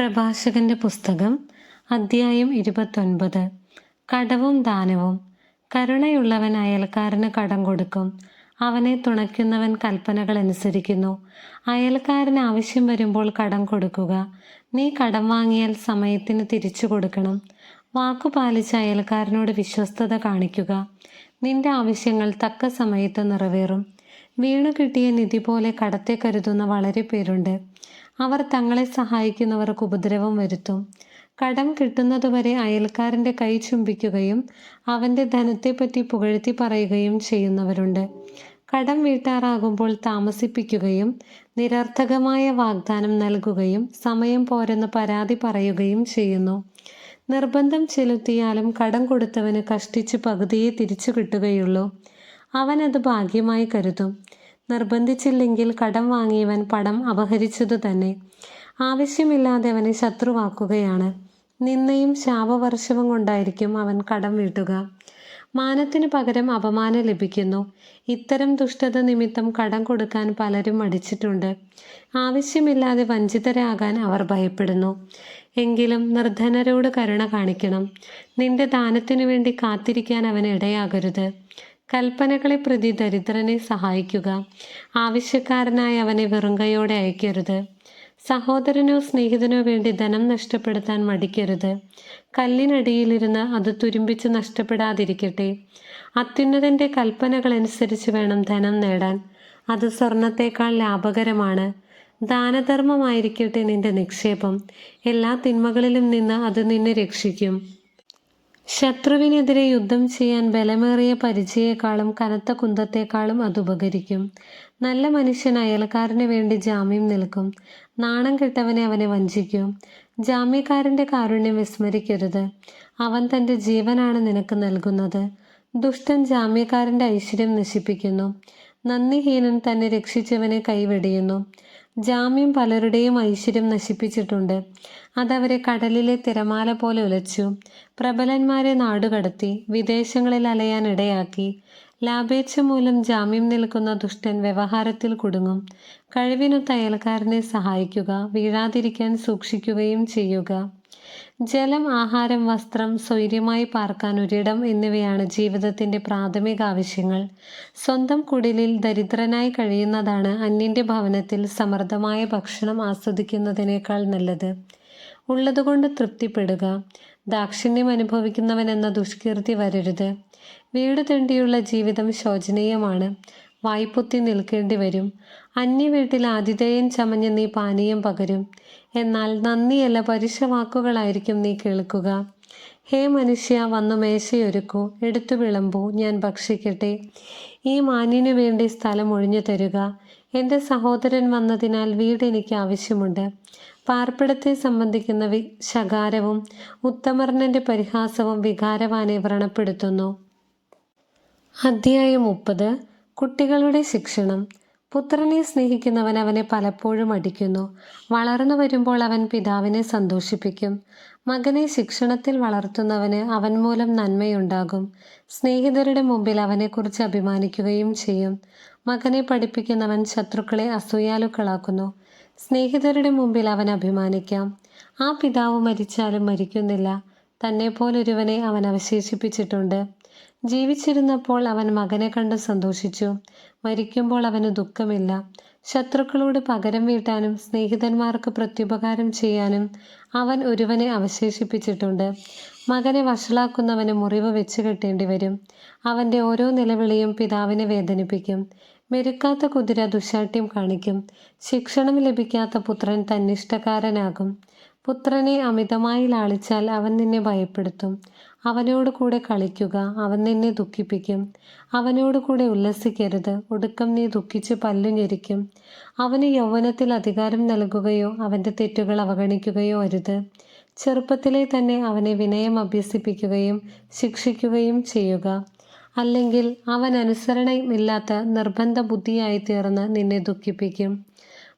പ്രഭാഷകന്റെ പുസ്തകം അദ്ധ്യായം ഇരുപത്തൊൻപത്. കടവും ദാനവും. കരുണയുള്ളവൻ അയൽക്കാരന് കടം കൊടുക്കും. അവനെ തുണയ്ക്കുന്നവൻ കൽപ്പനകൾ അനുസരിക്കുന്നു. അയൽക്കാരന് ആവശ്യം വരുമ്പോൾ കടം കൊടുക്കുക. നീ കടം വാങ്ങിയാൽ സമയത്തിന് തിരിച്ചു കൊടുക്കണം. വാക്കു പാലിച്ച അയൽക്കാരനോട് വിശ്വസ്തത കാണിക്കുക. നിന്റെ ആവശ്യങ്ങൾ തക്ക സമയത്ത് നിറവേറും. വീണു കിട്ടിയ നിധി പോലെ കടത്തെ കരുതുന്ന വളരെ പേരുണ്ട്. അവർ തങ്ങളെ സഹായിക്കുന്നവർക്ക് ഉപദ്രവം വരുത്തും. കടം കിട്ടുന്നതുവരെ അയൽക്കാരന്റെ കൈ ചുംബിക്കുകയും അവന്റെ ധനത്തെപ്പറ്റി പുകഴ്ത്തി പറയുകയും ചെയ്യുന്നവരുണ്ട്. കടം വീട്ടാറാകുമ്പോൾ താമസിപ്പിക്കുകയും നിരർത്ഥകമായ വാഗ്ദാനം നൽകുകയും സമയം പോരെന്ന് പരാതി പറയുകയും ചെയ്യുന്നു. നിർബന്ധം ചെലുത്തിയാലും കടം കൊടുത്തവന് കഷ്ടിച്ച് പകുതിയെ തിരിച്ചു കിട്ടുകയുള്ളൂ. അവനത് ഭാഗ്യമായി കരുതും. നിർബന്ധിച്ചില്ലെങ്കിൽ കടം വാങ്ങിയവൻ പടം അപഹരിച്ചതു തന്നെ. ആവശ്യമില്ലാതെ അവനെ ശത്രുവാക്കുകയാണ്. നിന്നയും ശാപവർഷവും കൊണ്ടായിരിക്കും അവൻ കടം വീട്ടുക. മാനത്തിനു പകരം അപമാനം ലഭിക്കുന്നു. ഇത്തരം ദുഷ്ടത നിമിത്തം കടം കൊടുക്കാൻ പലരും മടിച്ചിട്ടുണ്ട്. ആവശ്യമില്ലാതെ വഞ്ചിതരാകാൻ അവർ ഭയപ്പെടുന്നു. എങ്കിലും നിർധനരോട് കരുണ കാണിക്കണം. നിന്റെ ദാനത്തിനു വേണ്ടി കാത്തിരിക്കാൻ അവൻ ഇടയാകരുത്. കൽപ്പനകളെ പ്രതി ദരിദ്രനെ സഹായിക്കുക. ആവശ്യക്കാരനായി അവനെ വെറുങ്കയോടെ അയക്കരുത്. സഹോദരനോ സ്നേഹിതനോ വേണ്ടി ധനം നഷ്ടപ്പെടുത്താൻ മടിക്കരുത്. കല്ലിനടിയിലിരുന്ന് അത് തുരുമ്പിച്ച് നഷ്ടപ്പെടാതിരിക്കട്ടെ. അത്യുന്നതന്റെ കൽപ്പനകൾ അനുസരിച്ച് വേണം ധനം നേടാൻ. അത് സ്വർണത്തേക്കാൾ ലാഭകരമാണ്. ദാനധർമ്മമായിരിക്കട്ടെ നിന്റെ നിക്ഷേപം. എല്ലാ തിന്മകളിലും നിന്ന് അത് നിന്നെ രക്ഷിക്കും. ശത്രുവിനെതിരെ യുദ്ധം ചെയ്യാൻ ബലമേറിയ പരിചയേക്കാളും കനത്ത കുന്തത്തേക്കാളും അത് ഉപകരിക്കും. നല്ല മനുഷ്യൻ അയൽക്കാരന് വേണ്ടി ജാമ്യം നിൽക്കും. നാണം കെട്ടവനെ അവനെ വഞ്ചിക്കും. ജാമ്യക്കാരന്റെ കാരുണ്യം വിസ്മരിക്കരുത്. അവൻ തന്റെ ജീവനാണ് നിനക്ക് നൽകുന്നത്. ദുഷ്ടൻ ജാമ്യക്കാരന്റെ ഐശ്വര്യം നശിപ്പിക്കുന്നു. നന്ദിഹീനൻ തന്നെ രക്ഷിച്ചവനെ കൈവെടിയുന്നു. ജാമ്യം പലരുടെയും ഐശ്വര്യം നശിപ്പിച്ചിട്ടുണ്ട്. അതവരെ കടലിലെ തിരമാല പോലെ ഉലച്ചു. പ്രബലന്മാരെ നാടുകടത്തി വിദേശങ്ങളിൽ അലയാൻ ഇടയാക്കി. ലാഭേച്ഛ മൂലം ജാമ്യം നിൽക്കുന്ന ദുഷ്ടൻ വ്യവഹാരത്തിൽ കുടുങ്ങും. കഴിവിനൊത്ത അയൽക്കാരനെ സഹായിക്കുക വീഴാതിരിക്കാൻ സൂക്ഷിക്കുകയും ചെയ്യുക. ജലം ആഹാരം വസ്ത്രം സ്വൈര്യമായി പാർക്കാൻ ഒരിടം എന്നിവയാണ് ജീവിതത്തിന്റെ പ്രാഥമിക ആവശ്യങ്ങൾ. സ്വന്തം കുടിലിൽ ദരിദ്രനായി കഴിയുന്നതാണ് അന്യന്റെ ഭവനത്തിൽ സമൃദ്ധമായ ഭക്ഷണം ആസ്വദിക്കുന്നതിനേക്കാൾ നല്ലത്. ഉള്ളതുകൊണ്ട് തൃപ്തിപ്പെടുക. ദാക്ഷിണ്യം അനുഭവിക്കുന്നവനെന്ന ദുഷ്കീർത്തി വരരുത്. വീട് തെണ്ടിയുള്ള ജീവിതം ശോചനീയമാണ്. വായ്പൊത്തി നിൽക്കേണ്ടി വരും. അന്യ വീട്ടിൽ ആതിഥേയൻ ചമഞ്ഞ് നീ പാനീയം പകരും. എന്നാൽ നന്ദിയല്ല പരുഷ വാക്കുകളായിരിക്കും നീ കേൾക്കുക. ഹേ മനുഷ്യ വന്നു മേശയൊരുക്കൂ. എടുത്തു വിളമ്പൂ ഞാൻ ഭക്ഷിക്കട്ടെ. ഈ മാന്യനു വേണ്ടി സ്ഥലം ഒഴിഞ്ഞു തരുക. എന്റെ സഹോദരൻ വന്നതിനാൽ വീട് എനിക്ക് ആവശ്യമുണ്ട്. പാർപ്പിടത്തെ സംബന്ധിക്കുന്ന വി ശകാരവും ഉത്തമർണന്റെ പരിഹാസവും വികാരവാനെ വ്രണപ്പെടുത്തുന്നു. അധ്യായം മുപ്പത്. കുട്ടികളുടെ ശിക്ഷണം. പുത്രനെ സ്നേഹിക്കുന്നവൻ അവനെ പലപ്പോഴും അടിക്കുന്നു. വളർന്നു വരുമ്പോൾ അവൻ പിതാവിനെ സന്തോഷിപ്പിക്കും. മകനെ ശിക്ഷണത്തിൽ വളർത്തുന്നവന് അവൻ മൂലം നന്മയുണ്ടാകും. സ്നേഹിതരുടെ മുമ്പിൽ അവനെക്കുറിച്ച് അഭിമാനിക്കുകയും ചെയ്യും. മകനെ പഠിപ്പിക്കുന്നവൻ ശത്രുക്കളെ അസൂയാലുക്കളാക്കുന്നു. സ്നേഹിതരുടെ മുമ്പിൽ അവൻ അഭിമാനിക്കാം. ആ പിതാവ് മരിച്ചാലും മരിക്കുന്നില്ല. തന്നെ പോലൊരുവനെ അവൻ അവശേഷിപ്പിച്ചിട്ടുണ്ട്. ജീവിച്ചിരുന്നപ്പോൾ അവൻ മകനെ കണ്ട് സന്തോഷിച്ചു. മരിക്കുമ്പോൾ അവന് ദുഃഖമില്ല. ശത്രുക്കളോട് പകരം വീട്ടാനും സ്നേഹിതന്മാർക്ക് പ്രത്യുപകാരം ചെയ്യാനും അവൻ ഒരുവനെ അവശേഷിപ്പിച്ചിട്ടുണ്ട്. മകനെ വഷളാക്കുന്നവന് മുറിവ് വെച്ച് കെട്ടേണ്ടി വരും. അവന്റെ ഓരോ നിലവിളിയും പിതാവിനെ വേദനിപ്പിക്കും. മെരുക്കാത്ത കുതിര ദുശാഠ്യം കാണിക്കും. ശിക്ഷണം ലഭിക്കാത്ത പുത്രൻ തന്നിഷ്ടക്കാരനാകും. പുത്രനെ അമിതമായി ലാളിച്ചാൽ അവൻ നിന്നെ ഭയപ്പെടുത്തും. അവനോട് കൂടെ കളിക്കുക അവൻ നിന്നെ ദുഃഖിപ്പിക്കും. അവനോട് കൂടെ ഉല്ലസിക്കരുത് ഒടുക്കം നീ ദുഃഖിച്ച് പല്ലു ഞെരിക്കും. അവന് യൗവനത്തിൽ അധികാരം നൽകുകയോ അവന്റെ തെറ്റുകൾ അവഗണിക്കുകയോ അരുത്. ചെറുപ്പത്തിലെ തന്നെ അവനെ വിനയം അഭ്യസിപ്പിക്കുകയും ശിക്ഷിക്കുകയും ചെയ്യുക. അല്ലെങ്കിൽ അവൻ അനുസരണയില്ലാത്ത നിർബന്ധ ബുദ്ധിയായി തീർന്ന് നിന്നെ ദുഃഖിപ്പിക്കും.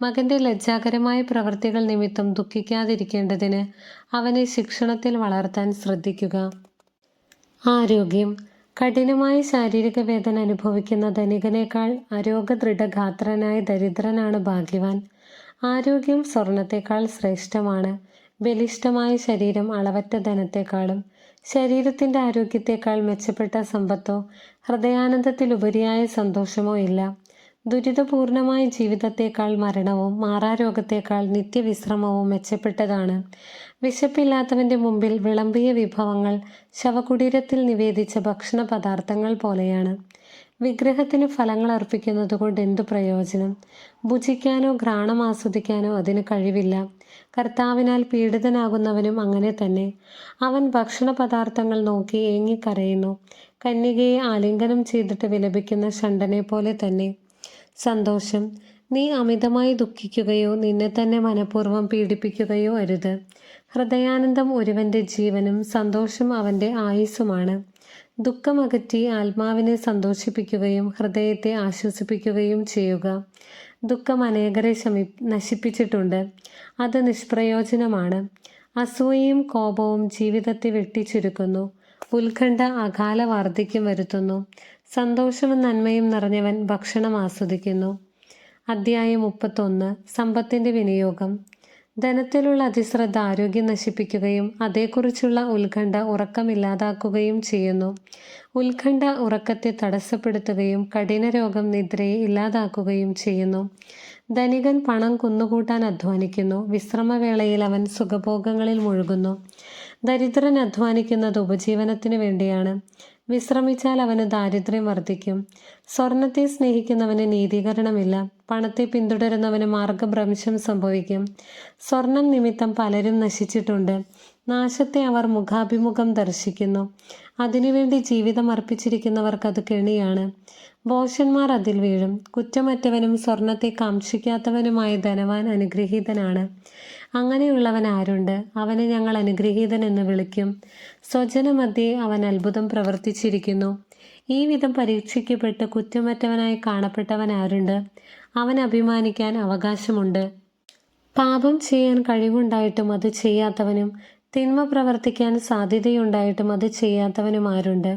മകന്റെ ലജ്ജാകരമായ പ്രവൃത്തികൾ നിമിത്തം ദുഃഖിക്കാതിരിക്കേണ്ടതിന് അവനെ ശിക്ഷണത്തിൽ വളർത്താൻ ശ്രദ്ധിക്കുക. ആരോഗ്യം. കഠിനമായ ശാരീരിക വേദന അനുഭവിക്കുന്ന ധനികനേക്കാൾ അരോഗദൃഢഗാത്രനായ ദരിദ്രനാണ് ഭാഗ്യവാൻ. ആരോഗ്യം സ്വർണത്തെക്കാൾ ശ്രേഷ്ഠമാണ്. ബലിഷ്ഠമായ ശരീരം അളവറ്റ ധനത്തെക്കാളും ശരീരത്തിന്റെ ആരോഗ്യത്തെക്കാൾ മെച്ചപ്പെട്ട സമ്പത്തോ ഹൃദയാനന്ദത്തിലുപരിയായ സന്തോഷമോ ഇല്ല. ദുരിതപൂർണമായ ജീവിതത്തേക്കാൾ മരണവും മാറാരോഗത്തേക്കാൾ നിത്യവിശ്രമവും മെച്ചപ്പെട്ടതാണ്. വിശപ്പില്ലാത്തവന്റെ മുമ്പിൽ വിളമ്പിയ വിഭവങ്ങൾ ശവകുടീരത്തിൽ നിവേദിച്ച ഭക്ഷണ പദാർത്ഥങ്ങൾ പോലെയാണ്. വിഗ്രഹത്തിന് ഫലങ്ങൾ അർപ്പിക്കുന്നത് കൊണ്ട് എന്തു പ്രയോജനം? ഭുജിക്കാനോ ഘ്രാണം ആസ്വദിക്കാനോ അതിന് കഴിവില്ല. കർത്താവിനാൽ പീഡിതനാകുന്നവനും അങ്ങനെ തന്നെ. അവൻ ഭക്ഷണ പദാർത്ഥങ്ങൾ നോക്കി ഏങ്ങിക്കരയുന്നു. കന്യകയെ ആലിംഗനം ചെയ്തിട്ട് വിലപിക്കുന്ന ഷണ്ടനെ പോലെ തന്നെ. സന്തോഷം. നീ അമിതമായി ദുഃഖിക്കുകയോ നിന്നെ തന്നെ മനഃപൂർവം പീഡിപ്പിക്കുകയോ അരുത്. ഹൃദയാനന്ദം ഒരുവന്റെ ജീവനും സന്തോഷം അവന്റെ ആയുസ്സുമാണ്. ദുഃഖമകറ്റി ആത്മാവിനെ സന്തോഷിപ്പിക്കുകയും ഹൃദയത്തെ ആശ്വസിപ്പിക്കുകയും ചെയ്യുക. ദുഃഖം അനേകരെ ശമി നശിപ്പിച്ചിട്ടുണ്ട്. അത് നിഷ്പ്രയോജനമാണ്. അസൂയയും കോപവും ജീവിതത്തെ വെട്ടിച്ചുരുക്കുന്നു. ഉത്കണ്ഠ അകാല വാർദ്ധക്യം വരുത്തുന്നു. സന്തോഷവും നന്മയും നിറഞ്ഞവൻ ഭക്ഷണം ആസ്വദിക്കുന്നു. അധ്യായം മുപ്പത്തൊന്ന് സമ്പത്തിന്റെ വിനിയോഗം. ധനത്തിലുള്ള അതിശ്രദ്ധ ആരോഗ്യം നശിപ്പിക്കുകയും അതേക്കുറിച്ചുള്ള ഉത്കണ്ഠ ഉറക്കമില്ലാതാക്കുകയും ചെയ്യുന്നു. ഉത്കണ്ഠ ഉറക്കത്തെ തടസ്സപ്പെടുത്തുകയും കഠിനരോഗം നിദ്രയെ ഇല്ലാതാക്കുകയും ചെയ്യുന്നു. ധനികൻ പണം കുന്നുകൂട്ടാൻ അധ്വാനിക്കുന്നു. വിശ്രമവേളയിൽ അവൻ സുഖഭോഗങ്ങളിൽ മുഴുകുന്നു. ദരിദ്രൻ അധ്വാനിക്കുന്നത് ഉപജീവനത്തിന് വേണ്ടിയാണ്. വിശ്രമിച്ചാൽ അവന് ദാരിദ്ര്യം വർദ്ധിക്കും. സ്വർണത്തെ സ്നേഹിക്കുന്നവന് നീതീകരണമില്ല. പണത്തെ പിന്തുടരുന്നവന് മാർഗഭ്രംശം സംഭവിക്കും. സ്വർണം നിമിത്തം പലരും നശിച്ചിട്ടുണ്ട്. നാശത്തെ അവർ മുഖാഭിമുഖം ദർശിക്കുന്നു. അതിനുവേണ്ടി ജീവിതം അർപ്പിച്ചിരിക്കുന്നവർക്ക് അത് കെണിയാണ്. ഭോഷന്മാർ അതിൽ വീഴും. കുറ്റമറ്റവനും സ്വർണത്തെ കാംക്ഷിക്കാത്തവനുമായ ധനവാൻ അനുഗ്രഹീതനാണ്. അങ്ങനെയുള്ളവൻ ആരുണ്ട്? അവനെ ഞങ്ങൾ അനുഗ്രഹീതൻ എന്ന് വിളിക്കും. സ്വജനമധ്യേ അവൻ അത്ഭുതം പ്രവർത്തിച്ചിരിക്കുന്നു. ഈ വിധം പരീക്ഷിക്കപ്പെട്ട് കുറ്റമറ്റവനായി കാണപ്പെട്ടവൻ ആരുണ്ട്? അവൻ അഭിമാനിക്കാൻ അവകാശമുണ്ട്. പാപം ചെയ്യാൻ കഴിവുണ്ടായിട്ടും അത് ചെയ്യാത്തവനും തിന്മ പ്രവർത്തിക്കാൻ സാധ്യതയുണ്ടായിട്ടും അത് ചെയ്യാത്തവനും ആരുണ്ട്?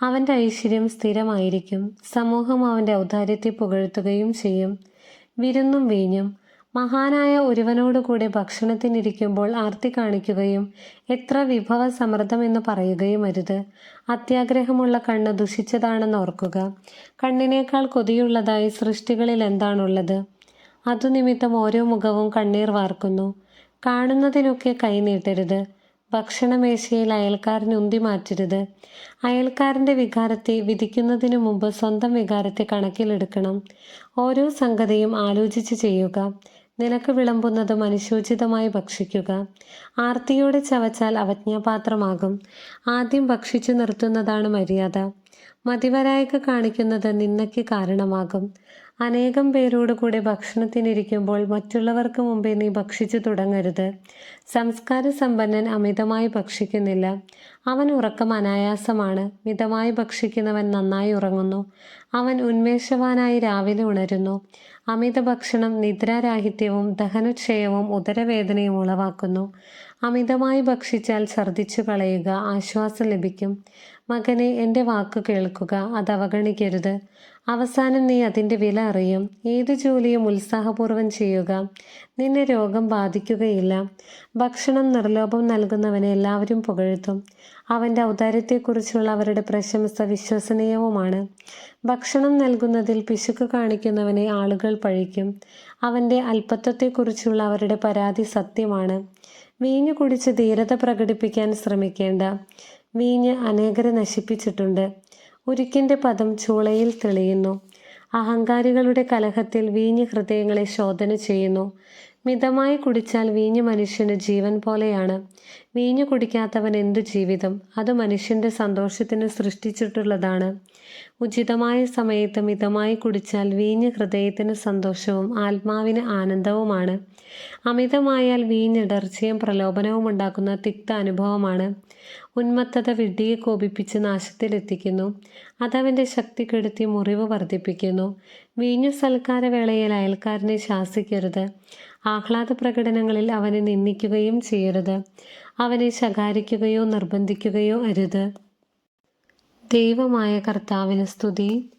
അവന്റെ ഐശ്വര്യം സ്ഥിരമായിരിക്കും. സമൂഹം അവന്റെ ഔദാര്യത്തെ പുകഴ്ത്തുകയും ചെയ്യും. വിരുന്നും വീഞ്ഞും. മഹാനായ ഒരുവനോടുകൂടെ ഭക്ഷണത്തിനിരിക്കുമ്പോൾ ആർത്തി കാണിക്കുകയും എത്ര വിഭവ സമൃദ്ധമെന്ന് പറയുകയും അരുത് അത്യാഗ്രഹമുള്ള കണ്ണ് ദുഷിച്ചതാണെന്ന് ഓർക്കുക. കണ്ണിനേക്കാൾ കൊതിയുള്ളതായി സൃഷ്ടികളിൽ എന്താണുള്ളത്? അതുനിമിത്തം ഓരോ മുഖവും കണ്ണീർ വാർക്കുന്നു. കാണുന്നതിനൊക്കെ കൈനീട്ടരുത് ഭക്ഷണമേശയിൽ അയൽക്കാരനെ ഉന്തി മാറ്റരുത്. അയൽക്കാരന്റെ വികാരത്തെ വിധിക്കുന്നതിന് മുമ്പ് സ്വന്തം വികാരത്തെ കണക്കിലെടുക്കണം. ഓരോ സംഗതിയും ആലോചിച്ച് ചെയ്യുക. നിനക്ക് വിളമ്പുന്നത് മനുഷ്യോചിതമായി ഭക്ഷിക്കുക. ആർത്തിയോടെ ചവച്ചാൽ അവജ്ഞാപാത്രമാകും. ആദ്യം ഭക്ഷിച്ചു നിർത്തുന്നതാണ് മര്യാദ. മതിവരായ്ക കാണിക്കുന്നത് നിന്നയ്ക്ക് കാരണമാകും. അനേകം പേരോട് കൂടെ ഭക്ഷണത്തിനിരിക്കുമ്പോൾ മറ്റുള്ളവർക്ക് മുമ്പേ നീ ഭക്ഷിച്ചു തുടങ്ങരുത്. സംസ്കാര സമ്പന്നൻ അമിതമായി ഭക്ഷിക്കുന്നില്ല. അവൻ ഉറക്കം അനായാസമാണ്. മിതമായി ഭക്ഷിക്കുന്നവൻ നന്നായി ഉറങ്ങുന്നു. അവൻ ഉന്മേഷവാനായി രാവിലെ ഉണരുന്നു. അമിത ഭക്ഷണം നിദ്രാരാഹിത്യവും ദഹനക്ഷയവും ഉദരവേദനയും ഉളവാക്കുന്നു. അമിതമായി ഭക്ഷിച്ചാൽ ഛർദ്ദിച്ചു കളയുക ആശ്വാസം ലഭിക്കും. മകനെ എന്റെ വാക്ക് കേൾക്കുക അത് അവഗണിക്കരുത്. അവസാനം നീ അതിന്റെ വില അറിയും. ഏത് ജോലിയും ഉത്സാഹപൂർവം ചെയ്യുക. നിന്നെ രോഗം ബാധിക്കുകയില്ല. ഭക്ഷണം നിർലോഭം നൽകുന്നവനെ എല്ലാവരും പുകഴ്ത്തും. അവന്റെ ഔദാര്യത്തെക്കുറിച്ചുള്ള അവരുടെ പ്രശംസ വിശ്വസനീയവുമാണ്. ഭക്ഷണം നൽകുന്നതിൽ പിശുക്ക് കാണിക്കുന്നവനെ ആളുകൾ പഴിക്കും. അവന്റെ അല്പത്വത്തെക്കുറിച്ചുള്ള അവരുടെ പരാതി സത്യമാണ്. വീഞ്ഞു കുടിച്ച് ധീരത പ്രകടിപ്പിക്കാൻ ശ്രമിക്കേണ്ട. വീഞ്ഞ് അനേകരെ നശിപ്പിച്ചിട്ടുണ്ട്. ഉരുക്കിന്റെ പദം ചൂളയിൽ തെളിയുന്നു. അഹങ്കാരികളുടെ കലഹത്തിൽ വീഞ്ഞ് ഹൃദയങ്ങളെ ശോധന ചെയ്യുന്നു. മിതമായി കുടിച്ചാൽ വീഞ്ഞ് മനുഷ്യന് ജീവൻ പോലെയാണ്. വീഞ്ഞു കുടിക്കാത്തവൻ എന്തു ജീവിതം? അത് മനുഷ്യന്റെ സന്തോഷത്തിന് സൃഷ്ടിച്ചിട്ടുള്ളതാണ്. ഉചിതമായ സമയത്ത് മിതമായി കുടിച്ചാൽ വീഞ്ഞ് ഹൃദയത്തിന് സന്തോഷവും ആത്മാവിന് ആനന്ദവുമാണ്. അമിതമായാൽ വീഞ്ഞിടർച്ചയും പ്രലോഭനവും ഉണ്ടാക്കുന്ന തിക്ത അനുഭവമാണ്. ഉന്മത്തത വിഡ്ഢിയെ കോപിപ്പിച്ച് നാശത്തിലെത്തിക്കുന്നു. അതവന്റെ ശക്തി കെടുത്തി മുറിവ് വർദ്ധിപ്പിക്കുന്നു. വീഞ്ഞു സൽക്കാരവേളയിൽ അയൽക്കാരനെ ശാസിക്കരുത്. ആഹ്ലാദ പ്രകടനങ്ങളിൽ അവനെ നിന്ദിക്കുകയും ചെയ്യരുത്. അവനെ ശകാരിക്കുകയോ നിർബന്ധിക്കുകയോ അരുത്. ദൈവമായ കർത്താവിന് സ്തുതി.